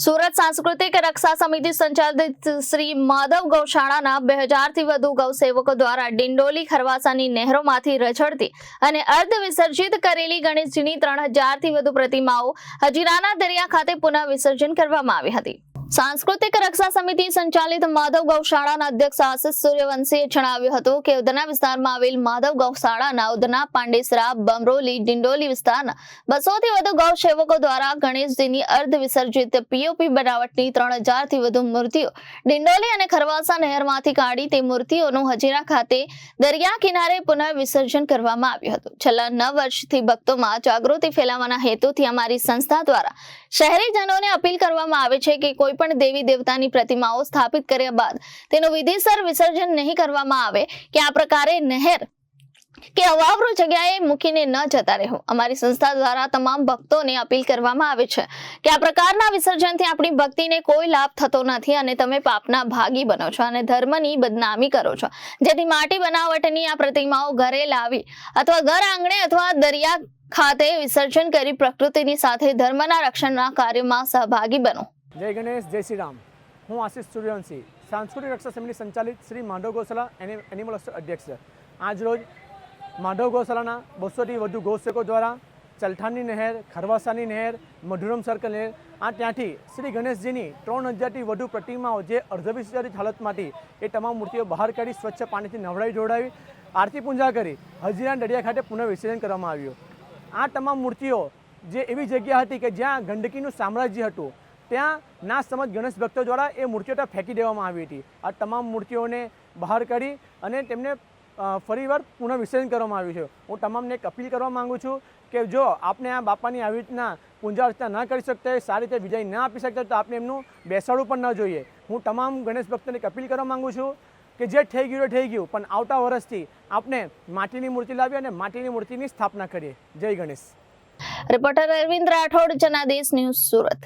સુરત સાંસ્કૃતિક રક્ષા સમિતિ સંચાલિત શ્રી માધવ ગૌશાળાના બે હજારથી વધુ ગૌસેવકો દ્વારા ડિંડોલી ખરવાસાની નહેરોમાંથી રછડતી અને અર્ધ વિસર્જિત કરેલી ગણેશજીની ત્રણ હજારથી વધુ પ્રતિમાઓ હજીરાના દરિયા ખાતે પુનઃ વિસર્જન કરવામાં આવી હતી. સાંસ્કૃતિક રક્ષા સમિતિ સંચાલિત માધવ ગૌશાળાના અધ્યક્ષ આશિષ સૂર્યવંશીએ જણાવ્યું હતું કે ઉધના વિસ્તારમાં આવેલ માધવ ગૌશાળાના ઉધના પાંડેસરા, બમરોલી, ડિંડોલી વિસ્તારના બસોથી વધુ ગૌ સેવકો દ્વારા ગણેશજીની અર્ધ વિસર્જિત પીઓપી બનાવટની ત્રણ હજારથી વધુ મૂર્તિઓ ડિંડોલી અને ખરવાસા નહેરમાંથી કાઢી તે મૂર્તિઓનું હજીરા ખાતે દરિયા કિનારે પુનઃ વિસર્જન કરવામાં આવ્યું હતું. છેલ્લા નવ વર્ષથી ભક્તોમાં જાગૃતિ ફેલાવવાના હેતુથી અમારી સંસ્થા દ્વારા શહેરીજનોને અપીલ કરવામાં આવે છે કે કોઈ પણ દેવી દેવતાની પ્રતિમાઓ સ્થાપિત કર્યા બાદ તેનું વિધિસર વિસર્જન નહીં કરવામાં આવે, કે આ પ્રકારે નહેર કે અવાવરો જગ્યાએ મૂકીને ન જતા રહો. અમારી સંસ્થા દ્વારા તમામ ભક્તોને અપીલ કરવામાં આવે છે કે આ પ્રકારના વિસર્જનથી આપણી ભક્તિને કોઈ લાભ થતો નથી અને તમે પાપના ભાગી બનો છો અને ધર્મની બદનામી કરો છો. જેથી માટી બનાવટની આ પ્રતિમાઓ ઘરે લાવી અથવા ઘર આંગણે અથવા દરિયા ખાતે વિસર્જન કરી પ્રકૃતિની સાથે ધર્મના રક્ષણના કાર્યમાં સહભાગી બનો. જય ગણેશ, જય શ્રી રામ. હું આશિષ સૂર્યવંશી, સાંસ્કૃતિક રક્ષા સમિતિ સંચાલિત શ્રી માધવ ગૌશાલા એની એનિમલ અધ્યક્ષ આજ રોજ માધવ ગૌશાલાના બસોથી વધુ ગૌસેકો દ્વારા ચલઠાણની નહેર, ખરવાસાની નહેર મધુરમ સર્કલ નહેર, આ ત્યાંથી શ્રી ગણેશજીની ત્રણ હજારથી વધુ પ્રતિમાઓ જે અર્ધવિસર્જિત હાલતમાંથી એ તમામ મૂર્તિઓ બહાર કાઢી સ્વચ્છ પાણીથી નવડાવી જોડાવી આરતી પૂજા કરી, હજીરા દરિયા ખાતે પુનઃ વિસર્જન કરવામાં આવ્યું. આ તમામ મૂર્તિઓ જે એવી જગ્યા હતી કે જ્યાં ગંદકીનું સામ્રાજ્ય હતું, ત્યાં ના સમજ ગણેશ ભક્તો દ્વારા એ મૂર્તિઓ ત્યાં ફેંકી દેવામાં આવી હતી. આ તમામ મૂર્તિઓને બહાર કાઢી અને તેમને ફરીવાર પુનઃ વિસર્જન કરવામાં આવ્યું છે. હું તમામને એક અપીલ કરવા માગું છું કે જો આપને આ બાપાની આવી રીતના પૂજા અર્ચના ન કરી શકતા સારી રીતે વિજય ન આપી શકતા તો આપણે એમનું બેસાડવું પણ ન જોઈએ. હું તમામ ગણેશ ભક્તોને એક અપીલ કરવા માંગુ છું કે જે થઈ ગયું થઈ ગયું, પણ આવતા વર્ષથી આપણે માટીની મૂર્તિ લાવી અને માટીની મૂર્તિની સ્થાપના કરીએ. જય Ganesh. Reporter Arvind Rathod, Janadesh news Surat.